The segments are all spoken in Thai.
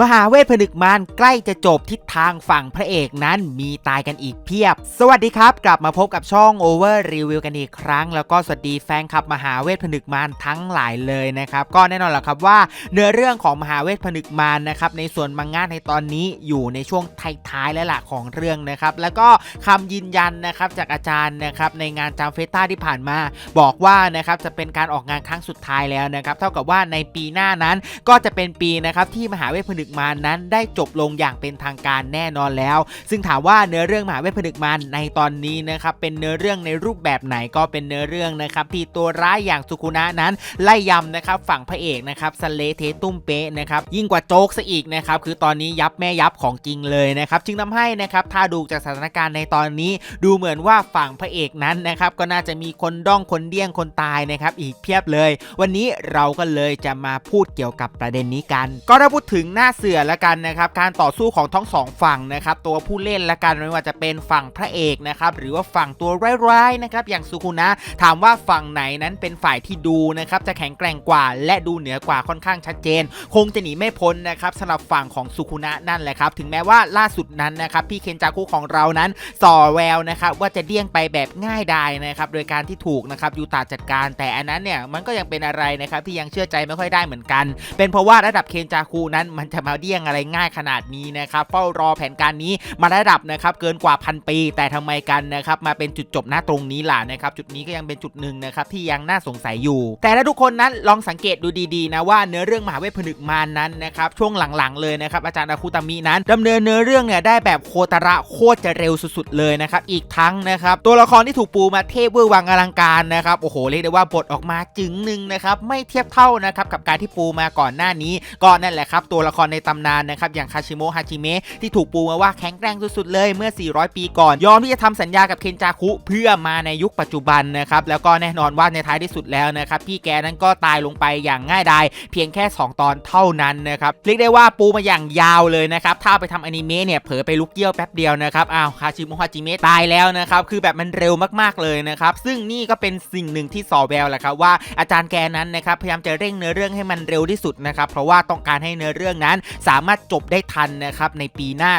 มหาเวทผนึกมารใกล้จะจบทิศทางฝั่งพระเอกนั้นมีตายกันอีกเพียบ สวัสดีครับ กลับมาพบกับช่อง Over Review กันอีกครั้ง แล้วก็สวัสดีแฟนคลับมหาเวทผนึกมารทั้งหลายเลยนะครับ ก็แน่นอนแหละครับว่าเนื้อเรื่องของมหาเวทผนึกมารนะครับในส่วนมังงะในตอนนี้อยู่ในช่วงท้ายๆและหลักของเรื่องนะครับ แล้วก็คำยืนยันนะครับจากอาจารย์นะครับในงานจามเฟต้าที่ผ่านมา บอกว่านะครับจะเป็นการออกงานครั้งสุดท้ายแล้วนะครับเท่ากับว่าในปีหน้านั้นก็จะเป็นปีนะครับที่มหาเวทผนึกมารนั้นได้จบลงอย่างเป็นทางการแน่นอนแล้ว ซึ่งถามว่าเนื้อเรื่องมหาเวทผนึกมารในตอนนี้นะครับเป็นเนื้อเรื่องในรูปแบบไหนก็เป็นเนื้อเรื่องนะครับที่ตัวร้ายอย่างสุคุนะนั้นไล่ยำนะครับฝั่งพระเอกนะครับสเลเทตุ้มเป๊ะนะครับยิ่งกว่าโจ๊กซะอีกนะครับคือตอนนี้ยับแม่ยับของจริงเลยนะครับจึงทำให้นะครับถ้าดูจากสถานการณ์ในตอนนี้ ดูเหมือนว่าฝั่งพระเอกนั้นนะครับก็น่าจะมีคนด้องคนเดี้ยงคนตายนะครับอีกเพียบเลย วันนี้เราก็เลยจะมาพูดเกี่ยวกับประเด็นนี้กัน ก็ถ้าพูดถึงหน้าเสือละกันนะครับการต่อสู้ของทั้งสองฝั่งนะครับตัวผู้เล่นละกันไม่ว่าจะเป็นฝั่งพระเอกนะครับหรือว่าฝั่งตัวร้ายๆนะครับอย่างสุคุนะถามว่าฝั่งไหนนั้นเป็นฝ่ายที่ดูนะครับจะแข็งแกร่งกว่า และดูเหนือกว่าค่อนข้างชัดเจน คงจะหนีไม่พ้นนะครับสำหรับฝั่งของสุคุนะนั่นแหละครับถึงแม้ว่าล่าสุดนั้นนะครับพี่เคนจาคุของเรานั้นส่อแววนะครับว่าจะเดี้ยงไปแบบง่ายดายนะครับโดยการที่ถูกนะครับยูตาจัดการ แต่อันนั้นเนี่ยมันก็ยังเป็นอะไรนะครับที่ยังเชื่อใจไม่ค่อยได้เหมือนกัน เป็นเพราะว่าระดับเคนจาคุนั้นมันจะมาเดียงอะไรง่ายขนาดนี้นะครับเฝ้ารอแผนการนี้มาระดับนะครับเกินกว่าพันปี แต่ทำไมกันนะครับมาเป็นจุดจบหน้าตรงนี้ล่ะนะครับจุดนี้ก็ยังเป็นจุดหนึ่งนะครับที่ยังน่าสงสัยอยู่ แต่ถ้าทุกคนนั้นลองสังเกตดูดีๆนะว่าเนื้อเรื่องมหาเวทผนึกมารนั้นนะครับช่วงหลังๆเลยนะครับอาจารย์อาคุตามินั้นดำเนินเนื้อเรื่องเนี่ยได้แบบโคตระโคตรจะเร็วสุดๆเลยนะครับอีกทั้งนะครับตัวละครที่ถูกปูมาเทพเวอร์วังอลังการนะครับโอ้โหเรียกได้ว่าบทออกมาจึงหนึ่งนะครับไม่เทียบเท่านะครับกับการที่ปูมาก่อนหน้านี้ก็นั่นแหละครับตัวละครในตำนานนะครับอย่างคาชิโมะฮาจิเมะที่ถูกปูมาว่าแข็งแกร่งสุดๆเลยเมื่อ 400 ปีก่อน ยอมที่จะทำสัญญากับเคนจาคุเพื่อมาในยุคปัจจุบันนะครับแล้วก็แน่นอนว่าในท้ายที่สุดแล้วนะครับพี่แกนั้นก็ตายลงไปอย่างง่ายดายเพียงแค่ 2 ตอนเท่านั้นนะครับเรียกได้ว่าปูมาอย่างยาวเลยนะครับถ้าไปทำอนิเมะเนี่ยเผลอไปลุกเกี้ยวแป๊บเดียวนะครับอ้าวคาชิโมะฮาจิเมะตายแล้วนะครับคือแบบมันเร็วมากๆเลยนะครับซึ่งนี่ก็เป็นสิ่งหนึ่งที่สอแววแหละครับว่าอาจารย์แกนั้นนะครับพยายามจะเร่งเนื้อเรื่องให้มันเร็วที่สุดนะครับเพราะว่าต้องการให้เนื้อเรื่องนั้นสามารถจบได้ทันนะครับในปีหน้า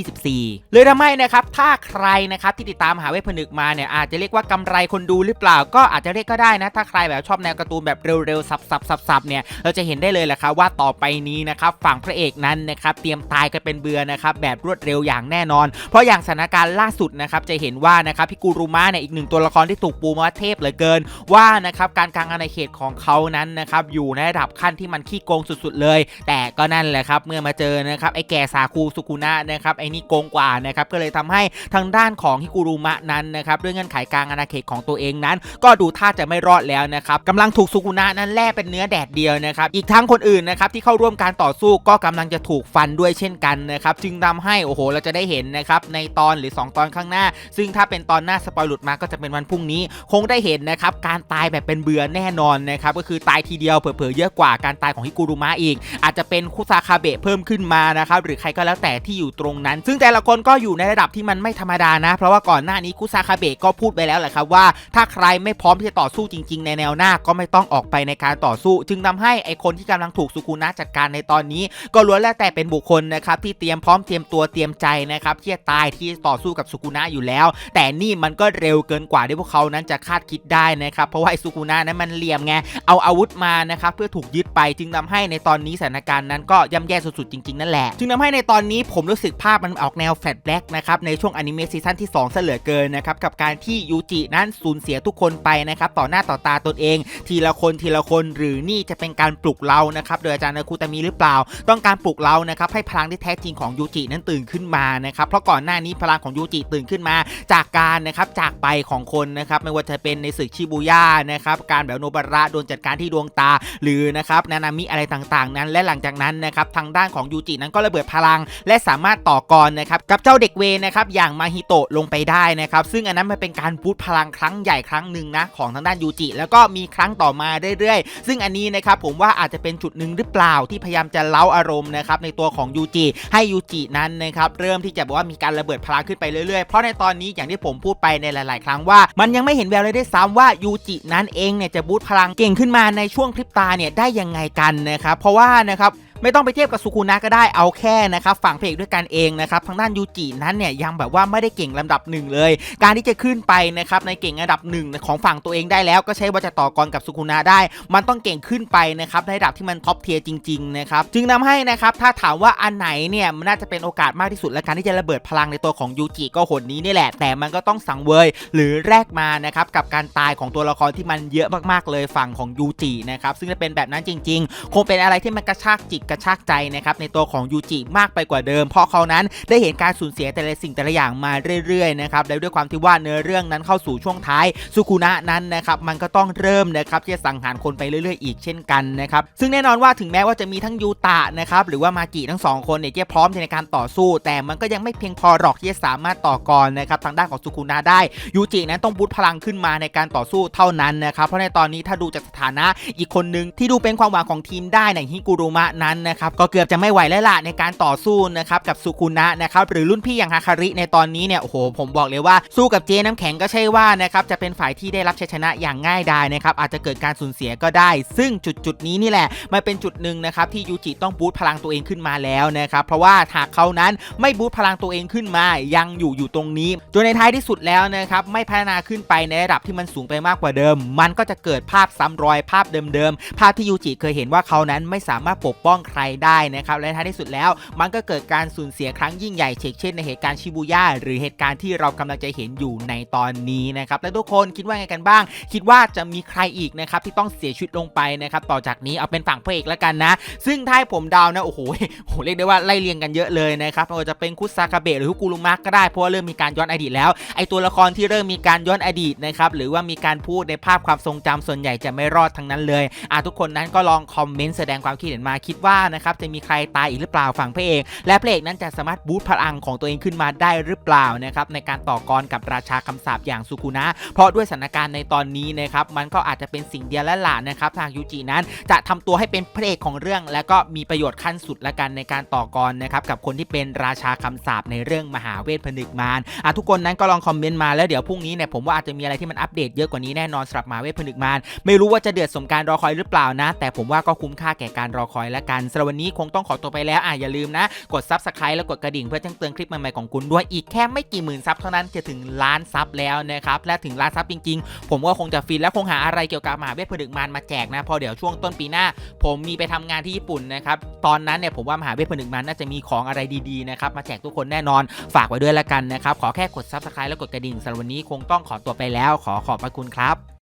2024 เลยทำให้นะครับถ้าใครนะครับที่ติดตามหาเวทผนึกมาเนี่ยอาจจะเรียกว่ากำไรคนดูหรือเปล่า ก็อาจจะเรียกก็ได้นะถ้าใครแบบชอบแนวการ์ตูนแบบเร็วๆสับๆๆเนี่ยเราจะเห็นได้เลยแหละครับว่าต่อไปนี้นะครับฝั่งพระเอกนั้นนะครับเตรียมตายกันเป็นเบือนะครับแบบรวดเร็วอย่างแน่นอน เพราะอย่างสถานการณ์ล่าสุดนะครับจะเห็นว่านะครับพี่กูรุมะเนี่ยอีกหนึ่งตัวละครที่ถูกปูมาว่าเทพเหลือเกิน ว่านะครับการกลางอาณาเขตของเขานั้นนะครับอยู่ในระดับขั้นที่มันขี้โกงสุดๆเลย แต่ก็นั่นแหละครับเมื่อมาเจอนะครับไอ้แก่ซาคูสุกุนะนะครับไอ้นี่โกงกว่านะครับก็เลยทำให้ทางด้านของฮิกุรุมะนั้นนะครับด้วยเงื่อนไขกลางอาณาเขตของตัวเองนั้น ก็ดูท่าจะไม่รอดแล้วนะครับกำลังถูกสุกุนะนั้นแล่เป็นเนื้อแดดเดียวนะครับอีกทั้งคนอื่นนะครับที่เข้าร่วมการต่อสู้ก็กำลังจะถูกฟันด้วยเช่นกันนะครับจึงทำให้โอ้โหเราจะได้เห็นนะครับในตอนหรือ 2 ตอนข้างหน้า ซึ่งถ้าเป็นตอนหน้าสปอยหลุดมาก็จะเป็นวันพรุ่งนี้ คงได้เห็นนะครับการตายแบบเป็นเบื่อแน่นอนนะครับก็คือตายทีเดียวเผลอๆเยอะกว่าการตายของฮิกุรุมะอีก อาจจะเป็นคุซาคาเบะเพิ่มขึ้นมานะครับหรือใครก็แล้วแต่ที่อยู่ตรงนั้น ซึ่งแต่ละคนก็อยู่ในระดับที่มันไม่ธรรมดานะ เพราะว่าก่อนหน้านี้คุซาคาเบะก็พูดไปแล้วแหละครับว่า ถ้าใครไม่พร้อมที่จะต่อสู้จริง ๆ ในแนวหน้าก็ไม่ต้องออกไปในการต่อสู้ จึงทำให้ไอคนที่กำลังถูกสุกุนะจัดการในตอนนี้ ก็ล้วนแล้วแต่เป็นบุคคลนะครับที่เตรียมพร้อมเตรียมตัวเตรียมใจนะครับที่จะตายที่ต่อสู้กับสุกุนะอยู่แล้ว แต่นี่มันก็เร็วเกินกว่าที่พวกเขานั้นจะคาดคิดได้นะครับเพราะว่าไอสุกุนะนั้นมันเหลี่ยมไงเอาอาวุธมานะครับเพื่อถูกยึดไปจึงทำให้ในตอนนี้สถานการณ์นั้นก็ย่ำแย่สุดๆจริงๆ นั่นแหละ จึงทำให้ในตอนนี้ผมรู้สึกภาพมันออกแนวแฟลชแบ็กนะครับในช่วงอนิเมะซีซั่นที่2ซะเหลือเกินนะครับกับการที่ยูจินั้นสูญเสียทุกคนไปนะครับต่อหน้าต่อตาตนเอง ทีละคนทีละคนหรือนี่จะเป็นการปลุกเรานะครับโดยอาจารย์นาคุตามิหรือเปล่า ต้องการปลุกเรานะครับให้พลังที่แท้จริงของยูจินั้นตื่นขึ้นมานะครับเพราะก่อนหน้านี้พลังของยูจิตื่นขึ้นมา จากการนะครับจากไปของคนนะครับไม่ว่าจะเป็นในศึกชิบูย่านะครับการแบบโนบาระโดนจัดการที่ดวงตาหรือนะครับนานามิอะไรต่างๆ นั้น และหลังจากนั้นนะครับทางด้านของยูจินั้นก็ระเบิดพลัง และสามารถต่อกรนะครับกับเจ้าเด็กเวนะครับอย่างมาฮิโตะลงไปได้นะครับซึ่งอันนั้นมันเป็นการบูตพลังครั้งใหญ่ครั้งหนึ่งนะของทางด้านยูจิแล้วก็มีครั้งต่อมาเรื่อยๆ ซึ่งอันนี้นะครับผมว่าอาจจะเป็นจุดหนึ่งหรือเปล่าที่พยายามจะเล้าอารมณ์นะครับในตัวของยูจิให้ยูจินั้นนะครับเริ่มที่จะบอกว่ามีการระเบิดพลังขึ้นไปเรื่อยๆ เพราะในตอนนี้อย่างที่ผมพูดไปในหลาย ๆ ครั้งว่า มันยังไม่เห็นแววเลยด้วยซ้ำว่ายูจินั้นเองเนี่ยจะบูตพลังเก่งขึ้นมาในช่วงพริบตาเนี่ยได้ยังไงกันนะครับเพราะว่านะครับ ไม่ต้องไปเทียบกับสุคุนะก็ได้เอาแค่นะครับฝั่งเพลงด้วยกันเองนะครับทางด้านยูจินั้นเนี่ยยังแบบว่าไม่ได้เก่งลำดับหนึ่งเลย การที่จะขึ้นไปนะครับในเก่งอันดับหนึ่งของฝั่งตัวเองได้แล้วก็ใช้ว่าจะต่อกรกับสุคุนะได้ มันต้องเก่งขึ้นไปนะครับในระดับที่มันท็อปเทียร์จริงๆนะครับจึงนำให้นะครับถ้าถามว่าอันไหนเนี่ยมันน่าจะเป็นโอกาสมากที่สุดและการที่จะระเบิดพลังในตัวของยูจิก็หนนี้นี่แหละ แต่มันก็ต้องสังเวยหรือแลกมานะครับกับการตายของตัวละครที่มันเยอะมากๆเลยฝั่งของยูจินะครับซึ่งถ้าเป็นแบบนั้นจริง ๆ คงเป็นอะไรที่มันกระชากจิตกระชากใจนะครับในตัวของยูจิมากไปกว่าเดิม เพราะเขานั้นได้เห็นการสูญเสียแต่ละสิ่งแต่ละอย่างมาเรื่อยๆนะครับแล้วด้วยความที่ว่าเนื้อเรื่องนั้นเข้าสู่ช่วงท้ายสุคุนะนั้นนะครับมันก็ต้องเริ่มนะครับที่จะสังหารคนไปเรื่อย ๆ อีกเช่นกันนะครับซึ่งแน่นอนว่าถึงแม้ว่าจะมีทั้งยูตะนะครับหรือว่ามากิทั้งสองคนเนี่ยที่พร้อมในการต่อสู้ แต่มันก็ยังไม่เพียงพอหรอกที่จะสามารถต่อกรนะครับทางด้านของสุคุนะได้ยูจินั้นต้องบูตพลังขึ้นมาในการต่อสู้เท่านั้นนะครับเพราะในตอนนี้ถ้าดูจากสถานะอีกคนหนึ่งที่ดูเป็นความหวังของทีมได้ในฮิกุรุมะนั้นนะครับก็เกือบจะไม่ไหวแล้วล่ะในการต่อสู้นะครับกับสุคุนะนะครับหรือรุ่นพี่อย่างฮาคาริในตอนนี้เนี่ยโอ้โหผมบอกเลยว่าสู้กับเจน้ำแข็งก็ใช่ว่านะครับจะเป็นฝ่ายที่ได้รับชัยชนะอย่างง่ายดายนะครับอาจจะเกิดการสูญเสียก็ได้ ซึ่งจุดจุดนี้นี่แหละมันเป็นจุดหนึ่งนะครับที่ยูจิต้องบูตพลังตัวเองขึ้นมาแล้วนะครับเพราะว่าหากเขานั้นไม่บูตพลังตัวเองขึ้นมายังอยู่อยู่ตรงนี้จนในท้ายที่สุดแล้วนะครับไม่พัฒนาขึ้นไปในระดับที่มันสูงไปมากกว่าเดิม มันก็จะเกิดภาพซ้ำรอยภาพเดิมๆภาพที่ยูจิเคยเห็นว่าเขานั้นไม่สามารถปกป้องใครได้นะครับและท้ายที่สุดแล้ว มันก็เกิดการสูญเสียครั้งยิ่งใหญ่เช่นเช่นในเหตุการณ์ชิบูย่าหรือเหตุการณ์ที่เรากำลังจะเห็นอยู่ในตอนนี้นะครับและทุกคนคิดว่าไงกันบ้าง คิดว่าจะมีใครอีกนะครับที่ต้องเสียชีวิตลงไปนะครับต่อจากนี้เอาเป็นฝั่งพระเอกแล้วกันนะ ซึ่งถ้าให้ผมเดาวนะโอ้โหโอ้โหเรียกได้ว่าไล่เรียงกันเยอะเลยนะครับไม่ว่าจะเป็นคุซากาเบะหรือฮุกุรุมะก็ได้เพราะว่าเริ่มมีการย้อนอดีตแล้วไอตัวละครที่เริ่มมีการย้อนอดีตนะครับหรือว่ามีการพูดในภาพความทรงจำส่วนใหญ่จะไม่รอดทั้งนั้นเลยอะทุกคนนั้นก็ลองคอมเมนต์แสดงความคิดเห็นมาคิดว่านะครับจะมีใครตายอีกหรือเปล่าฝั่งพระเอกและพระเอกนั้นจะสามารถบูตพลังของตัวเองขึ้นมาได้หรือเปล่านะครับในการต่อกรกับราชาคำสาปอย่างสุกุนะ เพราะด้วยสถานการณ์ในตอนนี้นะครับมันก็อาจจะเป็นสิ่งเดียวและหละนะครับทางยูจินั้นจะทำตัวให้เป็นพระเอกของเรื่อง และก็มีประโยชน์ขั้นสุดละกันในการต่อกรนะครับกับคนที่เป็นราชาคำสาปในเรื่องมหาเวทผนึกมารอะทุกคนนั้นก็ลองคอมเมนต์มาแล้วเดี๋ยวพรุ่งนี้เนี่ยผมว่าอาจจะมีอะไรที่มันอัปเดตเยอะกว่านี้แน่นอนสำหรับมหาเวทผนึกมารไม่รู้ว่าจะเดือดสมการรอคอยหรือเปล่านะ แต่ผมว่าก็คุ้มค่าแก่การรอคอยละกันสำหรับวันนี้คงต้องขอตัวไปแล้วอะอย่าลืมนะ กดซับสไครต์แล้วกดกระดิ่งเพื่อแจ้งเตือนคลิปใหม่ๆของคุณด้วยอีกแค่ไม่กี่หมื่นซับเท่านั้นจะถึงล้านซับแล้วนะครับและถึงล้านซับจริงๆ ผมก็คงจะฟินและคงหาอะไรเกี่ยวกับมหาเวทผนึกมารมาแจกนะพอเดี๋ยวช่วงต้นปีหน้า ผมมีไปทำงานที่ญี่ปุ่นนะครับตอนนั้นเนี่ยผมว่ามหาเวทผนึกมารน่าจะมีของอะไรดีๆนะครับมาแจกทุกคนแน่นอนฝากไว้ด้วยละกันนะครับขอแค่กดซับสไครต์แล้วกดกระดิ่งสำหรับวันนี้คงต้องขอตัวไปแล้ว ขอขอบพระคุณครับ